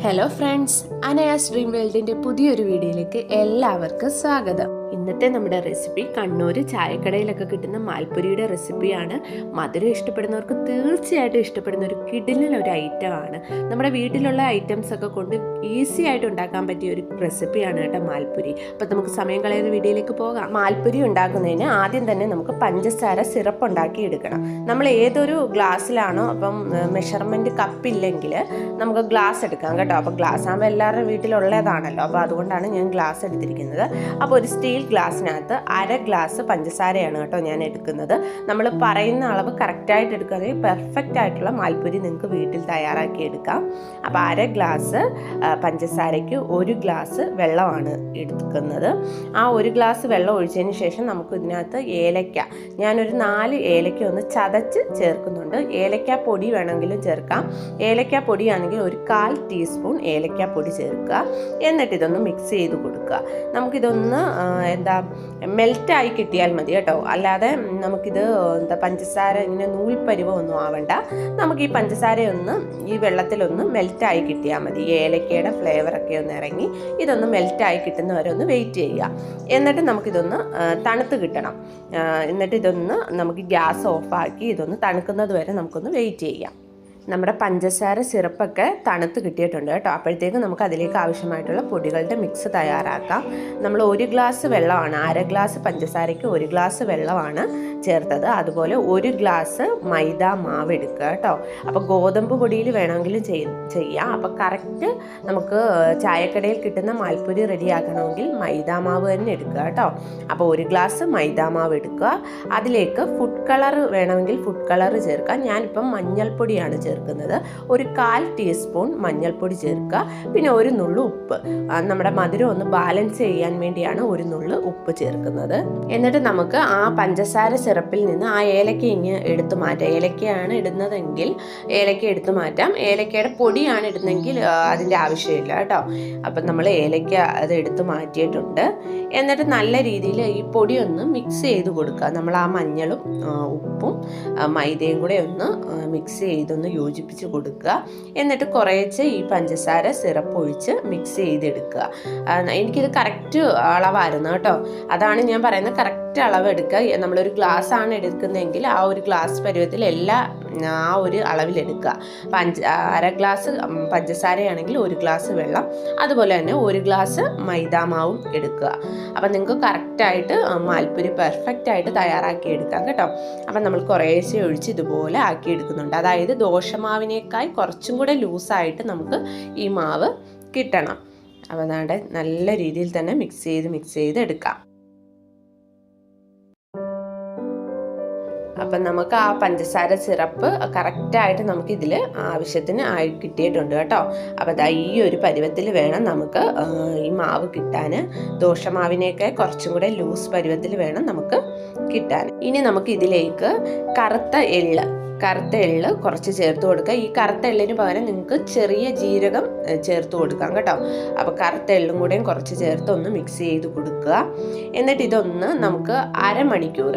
Hello friends Anaya's dream വേൾഡിന്റെ പുതിയൊരു വീഡിയോയിലേക്ക് എല്ലാവർക്കും സ്വാഗതം. ഇന്നത്തെ നമ്മുടെ റെസിപ്പി കണ്ണൂർ ചായക്കടയിലൊക്കെ കിട്ടുന്ന മാൽപ്പുരിയുടെ റെസിപ്പിയാണ് മധുരം ഇഷ്ടപ്പെടുന്നവർക്ക് തീർച്ചയായിട്ടും ഇഷ്ടപ്പെടുന്ന ഒരു കിടിലൻ ഒരു ആണ്. നമ്മുടെ വീട്ടിലുള്ള ഐറ്റംസ് ഒക്കെ കൊണ്ട് ഈസി ആയിട്ട് ഉണ്ടാക്കാൻ പറ്റിയ ഒരു റെസിപ്പിയാണ് കേട്ടോ മാൽപ്പുരി. അപ്പോൾ നമുക്ക് സമയം കളയുന്ന വീഡിയോയിലേക്ക് പോകാം. മാൽപ്പുരി ഉണ്ടാക്കുന്നതിന് ആദ്യം തന്നെ നമുക്ക് പഞ്ചസാര സിറപ്പ് ഉണ്ടാക്കി എടുക്കണം നമ്മൾ ഏതൊരു ഗ്ലാസ്സിലാണോ അപ്പം മെഷർമെന്റ് കപ്പില്ലെങ്കിൽ നമുക്ക് ഗ്ലാസ് എടുക്കാം കേട്ടോ. അപ്പോൾ ഗ്ലാസ് ആകുമ്പോൾ എല്ലാവരുടെ വീട്ടിലുള്ളതാണല്ലോ. അപ്പോൾ അതുകൊണ്ടാണ് ഞാൻ ഗ്ലാസ് എടുത്തിരിക്കുന്നത്. അപ്പോൾ ഒരു സ്റ്റീൽ ഗ്ലാസ്സിനകത്ത് അര ഗ്ലാസ് പഞ്ചസാരയാണ് കേട്ടോ ഞാൻ എടുക്കുന്നത്. നമ്മൾ പറയുന്ന അളവ് കറക്റ്റായിട്ട് എടുക്കുകയാണെങ്കിൽ പെർഫെക്റ്റ് ആയിട്ടുള്ള മാൽപ്പൊരി നിങ്ങൾക്ക് വീട്ടിൽ തയ്യാറാക്കി എടുക്കാം. അപ്പോൾ അര ഗ്ലാസ് പഞ്ചസാരയ്ക്ക് ഒരു ഗ്ലാസ് വെള്ളമാണ് എടുക്കുന്നത്. ആ ഒരു ഗ്ലാസ് വെള്ളം ഒഴിച്ചതിന് ശേഷം നമുക്ക് ഇതിനകത്ത് ഏലക്ക ഞാനൊരു നാല് ഏലക്ക ഒന്ന് ചതച്ച് ചേർക്കുന്നുണ്ട്. ഏലക്ക പൊടി വേണമെങ്കിലും ചേർക്കാം. ഏലക്ക പൊടിയാണെങ്കിൽ ഒരു കാൽ ടീസ്പൂൺ ഏലക്ക പൊടി ചേർക്കുക. എന്നിട്ട് ഇതൊന്ന് മിക്സ് ചെയ്ത് കൊടുക്കുക. നമുക്കിതൊന്ന് എന്താ മെൽറ്റ് ആയി കിട്ടിയാൽ മതി കേട്ടോ. അല്ലാതെ നമുക്കിത് എന്താ പഞ്ചസാര ഇങ്ങനെ നൂൽ പരുവം ഒന്നും ആവണ്ട. നമുക്ക് ഈ പഞ്ചസാരയൊന്ന് ഈ വെള്ളത്തിലൊന്ന് മെൽറ്റ് ആയി കിട്ടിയാൽ മതി. ഏലക്കയുടെ ഫ്ലേവറൊക്കെ ഒന്ന് ഇറങ്ങി ഇതൊന്ന് മെൽറ്റ് മെൽറ്റായി കിട്ടുന്നവരെ ഒന്ന് വെയിറ്റ് ചെയ്യുക. എന്നിട്ട് നമുക്കിതൊന്ന് തണുത്ത് കിട്ടണം. എന്നിട്ട് ഇതൊന്ന് നമുക്ക് ഗ്യാസ് ഓഫാക്കി ഇതൊന്ന് തണുക്കുന്നത് വരെ നമുക്കൊന്ന് വെയിറ്റ് ചെയ്യാം. നമ്മുടെ പഞ്ചസാര സിറപ്പൊക്കെ തണുത്ത് കിട്ടിയിട്ടുണ്ട് കേട്ടോ. അപ്പോഴത്തേക്ക് നമുക്ക് അതിലേക്ക് ആവശ്യമായിട്ടുള്ള പൊടികളുടെ മിക്സ് തയ്യാറാക്കാം. നമ്മൾ ഒരു ഗ്ലാസ് വെള്ളമാണ് അര ഗ്ലാസ് പഞ്ചസാരയ്ക്ക് ഒരു ഗ്ലാസ് വെള്ളമാണ് ചേർത്തത്. അതുപോലെ ഒരു ഗ്ലാസ് മൈദ മാവ് എടുക്കുക കേട്ടോ. അപ്പോൾ ഗോതമ്പ് പൊടിയിൽ വേണമെങ്കിൽ ചെയ്യാം. അപ്പോൾ കറക്റ്റ് നമുക്ക് ചായക്കടയിൽ കിട്ടുന്ന മാൽപ്പൊരി റെഡിയാക്കണമെങ്കിൽ മൈദ മാവ് തന്നെ എടുക്കുക കേട്ടോ. അപ്പോൾ ഒരു ഗ്ലാസ് മൈദ മാവ് എടുക്കുക. അതിലേക്ക് ഫുഡ് കളർ വേണമെങ്കിൽ ഫുഡ് കളർ ചേർക്കാം. ഞാനിപ്പം മഞ്ഞൾപ്പൊടിയാണ് ചേർക്കുന്നത്. ഒരു കാൽ ടീസ്പൂൺ മഞ്ഞൾപ്പൊടി ചേർക്കുക. പിന്നെ ഒരു നുള്ളു ഉപ്പ്. നമ്മുടെ മധുരം ഒന്ന് ബാലൻസ് ചെയ്യാൻ വേണ്ടിയാണ് ഒരു നുള്ളു ഉപ്പ് ചേർക്കുന്നത്. എന്നിട്ട് നമുക്ക് ആ പഞ്ചസാര സിറപ്പിൽ നിന്ന് ആ ഏലക്ക ഇങ്ങ് എടുത്തു മാറ്റാം. ഏലക്കയാണ് ഇടുന്നതെങ്കിൽ ഏലക്ക എടുത്തു മാറ്റാം. ഏലക്കയുടെ പൊടിയാണ് ഇടുന്നതെങ്കിൽ അതിന്റെ ആവശ്യമില്ല കേട്ടോ. അപ്പം നമ്മൾ ഏലക്ക അത് എടുത്തു മാറ്റിയിട്ടുണ്ട്. എന്നിട്ട് നല്ല രീതിയിൽ ഈ പൊടി ഒന്ന് മിക്സ് ചെയ്ത് കൊടുക്കുക. നമ്മൾ ആ മഞ്ഞളും ഉപ്പും മൈദയും കൂടെ ഒന്ന് മിക്സ് ചെയ്തൊന്ന് യോജിപ്പിച്ച് കൊടുക്കുക. എന്നിട്ട് കുറേച്ച് ഈ പഞ്ചസാര സിറപ്പ് ഒഴിച്ച് മിക്സ് ചെയ്തെടുക്കുക. എനിക്കിത് കറക്റ്റ് അളവായിരുന്നു കേട്ടോ. അതാണ് ഞാൻ പറയുന്നത് കറക്റ്റ് അളവ് എടുക്കുക നമ്മളൊരു ഗ്ലാസ് ആണ് എടുക്കുന്നതെങ്കിൽ ആ ഒരു ഗ്ലാസ് പരുവത്തിൽ എല്ലാ ആ ഒരു അളവിലെടുക്കുക. പഞ്ച അര ഗ്ലാസ് പഞ്ചസാരയാണെങ്കിൽ ഒരു ഗ്ലാസ് വെള്ളം. അതുപോലെ തന്നെ ഒരു ഗ്ലാസ് മൈദാമാവും എടുക്കുക. അപ്പം നിങ്ങൾക്ക് കറക്റ്റായിട്ട് മാൽപ്പൊരി പെർഫെക്റ്റ് ആയിട്ട് തയ്യാറാക്കി എടുക്കാം കേട്ടോ. അപ്പം നമ്മൾ കുറേശ്ശെ ഒഴിച്ച് ഇതുപോലെ ആക്കി എടുക്കുന്നുണ്ട് അതായത് ദോശമാവിനേക്കാൾ കുറച്ചും കൂടെ ലൂസായിട്ട് നമുക്ക് ഈ മാവ് കിട്ടണം. അപ്പോൾ നാടെ നല്ല രീതിയിൽ തന്നെ മിക്സ് ചെയ്ത് മിക്സ് ചെയ്ത് എടുക്കാം. അപ്പം നമുക്ക് ആ പഞ്ചസാര സിറപ്പ് കറക്റ്റായിട്ട് നമുക്ക് ഇതിൽ ആവശ്യത്തിന് ആയി കിട്ടിയിട്ടുണ്ട് കേട്ടോ. അപ്പോൾ ദാ ഈ ഒരു പരുവത്തിൽ വേണം നമുക്ക് ഈ മാവ് കിട്ടാൻ ദോശമാവിനെയൊക്കെ കുറച്ചും കൂടെ ലൂസ് പരുവത്തിൽ വേണം നമുക്ക് കിട്ടാൻ ഇനി നമുക്ക് ഇതിലേക്ക് കറുത്ത എള്ള് കറുത്ത എള്ള് കുറച്ച് ചേർത്ത് കൊടുക്കുക. ഈ കറുത്ത എള്ളിന് പകരം നിങ്ങൾക്ക് ചെറിയ ജീരകം ചേർത്ത് കൊടുക്കാം കേട്ടോ. അപ്പോൾ കറുത്ത എള്ളും കൂടെയും കുറച്ച് ചേർത്ത് ഒന്ന് മിക്സ് ചെയ്ത് കൊടുക്കുക. എന്നിട്ട് ഇതൊന്ന് നമുക്ക് അരമണിക്കൂർ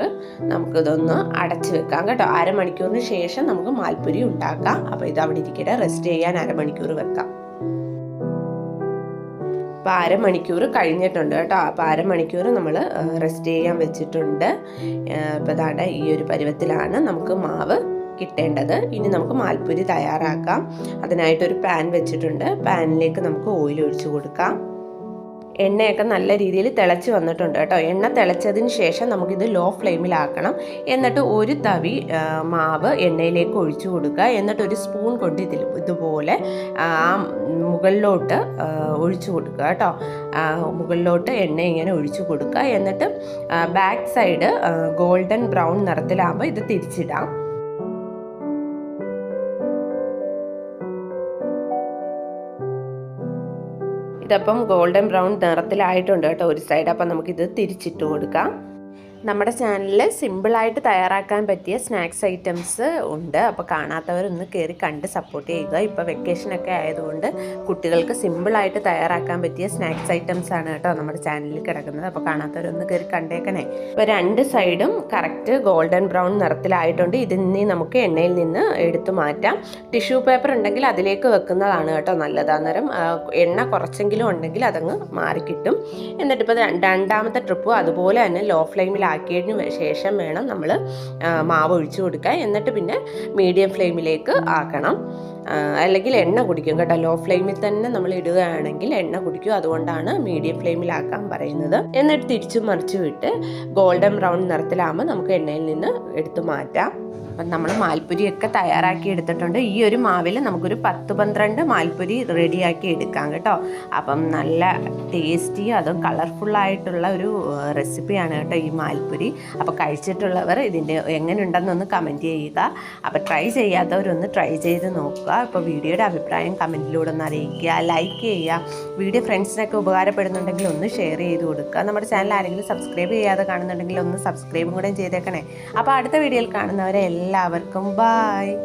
നമുക്കിതൊന്ന് അടച്ച് വെക്കാം കേട്ടോ. അരമണിക്കൂറിന് ശേഷം നമുക്ക് മാൽപ്പുരി ഉണ്ടാക്കാം. അപ്പോൾ ഇത് അവിടെ ഇരിക്കട്ടെ. റെസ്റ്റ് ചെയ്യാൻ അരമണിക്കൂർ വെക്കാം. അപ്പോൾ അരമണിക്കൂർ കഴിഞ്ഞിട്ടുണ്ട് കേട്ടോ. അപ്പോൾ അരമണിക്കൂർ നമ്മൾ റെസ്റ്റ് ചെയ്യാൻ വെച്ചിട്ടുണ്ട്. അപ്പോൾ അതാണ് ഈ ഒരു പരുവത്തിലാണ് നമുക്ക് മാവ് കിട്ടേണ്ടത്. ഇനി നമുക്ക് മാൽപ്പൊരി തയ്യാറാക്കാം. അതിനായിട്ടൊരു പാൻ വെച്ചിട്ടുണ്ട്. പാനിലേക്ക് നമുക്ക് ഓയിൽ ഒഴിച്ചു കൊടുക്കാം. എണ്ണയൊക്കെ നല്ല രീതിയിൽ തിളച്ച് വന്നിട്ടുണ്ട് കേട്ടോ. എണ്ണ തിളച്ചതിന് ശേഷം നമുക്കിത് ലോ ഫ്ലെയിമിലാക്കണം എന്നിട്ട് ഒരു തവി മാവ് എണ്ണയിലേക്ക് ഒഴിച്ചു കൊടുക്കുക. എന്നിട്ട് ഒരു സ്പൂൺ കൊണ്ട് ഇതിൽ ഇതുപോലെ ആ മുകളിലോട്ട് ഒഴിച്ചു കൊടുക്കുക കേട്ടോ. മുകളിലോട്ട് എണ്ണ ഇങ്ങനെ ഒഴിച്ചു കൊടുക്കുക. എന്നിട്ട് ബാക്ക് സൈഡ് ഗോൾഡൻ ബ്രൗൺ നിറത്തിലാകുമ്പോൾ ഇത് തിരിച്ചിടാം. ഇതപ്പം ഗോൾഡൻ ബ്രൗൺ നിറത്തിലായിട്ടുണ്ട് കേട്ടോ ഒരു സൈഡ് അപ്പം നമുക്കിത് തിരിച്ചിട്ട് കൊടുക്കാം. നമ്മുടെ ചാനലിൽ സിമ്പിളായിട്ട് തയ്യാറാക്കാൻ പറ്റിയ സ്നാക്സ് ഐറ്റംസ് ഉണ്ട്. അപ്പോൾ കാണാത്തവരൊന്ന് കയറി കണ്ട് സപ്പോർട്ട് ചെയ്യുക. ഇപ്പോൾ വെക്കേഷനൊക്കെ ആയതുകൊണ്ട് കുട്ടികൾക്ക് സിമ്പിളായിട്ട് തയ്യാറാക്കാൻ പറ്റിയ സ്നാക്സ് ഐറ്റംസ് ആണ് കേട്ടോ നമ്മുടെ ചാനലിൽ കിടക്കുന്നത്. അപ്പോൾ കാണാത്തവരൊന്ന് കയറി കണ്ടേക്കണേ. ഇപ്പോൾ രണ്ട് സൈഡും കറക്റ്റ് ഗോൾഡൻ ബ്രൗൺ നിറത്തിലായിട്ടുണ്ട്. ഇതിൽ നമുക്ക് എണ്ണയിൽ നിന്ന് എടുത്തു മാറ്റാം. ടിഷ്യൂ പേപ്പർ ഉണ്ടെങ്കിൽ അതിലേക്ക് വെക്കുന്നതാണ് കേട്ടോ നല്ലത്. അന്നേരം എണ്ണ കുറച്ചെങ്കിലും ഉണ്ടെങ്കിൽ അതങ്ങ് മാറിക്കിട്ടും. എന്നിട്ടിപ്പോൾ രണ്ടാമത്തെ ട്രിപ്പ് അതുപോലെ തന്നെ ലോ ഫ്ലെയിമിലാക്കിയതിന് ശേഷം വേണം നമ്മൾ മാവ് ഒഴിച്ചു കൊടുക്കാൻ. എന്നിട്ട് പിന്നെ മീഡിയം ഫ്ലെയിമിലേക്ക് ആക്കണം. അല്ലെങ്കിൽ എണ്ണ കുടിക്കും കേട്ടോ. ലോ ഫ്ലെയിമിൽ തന്നെ നമ്മൾ ഇടുകയാണെങ്കിൽ എണ്ണ കുടിക്കും. അതുകൊണ്ടാണ് മീഡിയം ഫ്ലെയിമിലാക്കാൻ പറയുന്നത്. എന്നിട്ട് തിരിച്ചു മറിച്ചു വിട്ട് ഗോൾഡൻ ബ്രൗൺ നിറത്തിലാകുമ്പോൾ നമുക്ക് എണ്ണയിൽ നിന്ന് എടുത്തു മാറ്റാം. അപ്പം നമ്മൾ മാൽപ്പൊരിയൊക്കെ തയ്യാറാക്കി എടുത്തിട്ടുണ്ട്. ഈ ഒരു മാവിൽ നമുക്കൊരു പത്ത് പന്ത്രണ്ട് മാൽപ്പൊരി റെഡിയാക്കി എടുക്കാം കേട്ടോ. അപ്പം നല്ല ടേസ്റ്റി അതും കളർഫുള്ളായിട്ടുള്ള ഒരു റെസിപ്പിയാണ് കേട്ടോ ഈ മാൽപ്പൊരി. അപ്പോൾ കഴിച്ചിട്ടുള്ളവർ ഇതിന്റെ എങ്ങനെയുണ്ടെന്നൊന്ന് കമന്റ് ചെയ്യുക. അപ്പോൾ ട്രൈ ചെയ്യാത്തവരൊന്ന് ട്രൈ ചെയ്ത് നോക്കുക. ഇപ്പോൾ വീഡിയോയുടെ അഭിപ്രായം കമന്റിലൂടെ ഒന്ന് അറിയിക്കുക. ലൈക്ക് ചെയ്യുക. വീഡിയോ ഫ്രണ്ട്സിനൊക്കെ ഉപകാരപ്പെടുന്നുണ്ടെങ്കിൽ ഒന്ന് ഷെയർ ചെയ്ത് കൊടുക്കുക. നമ്മുടെ ചാനൽ ആരെങ്കിലും സബ്സ്ക്രൈബ് ചെയ്യാതെ കാണുന്നുണ്ടെങ്കിൽ ഒന്ന് സബ്സ്ക്രൈബും കൂടെ ചെയ്തേക്കണേ. അപ്പോൾ അടുത്ത വീഡിയോയിൽ കാണുന്നവരെ എല്ലാവർക്കും ബായ്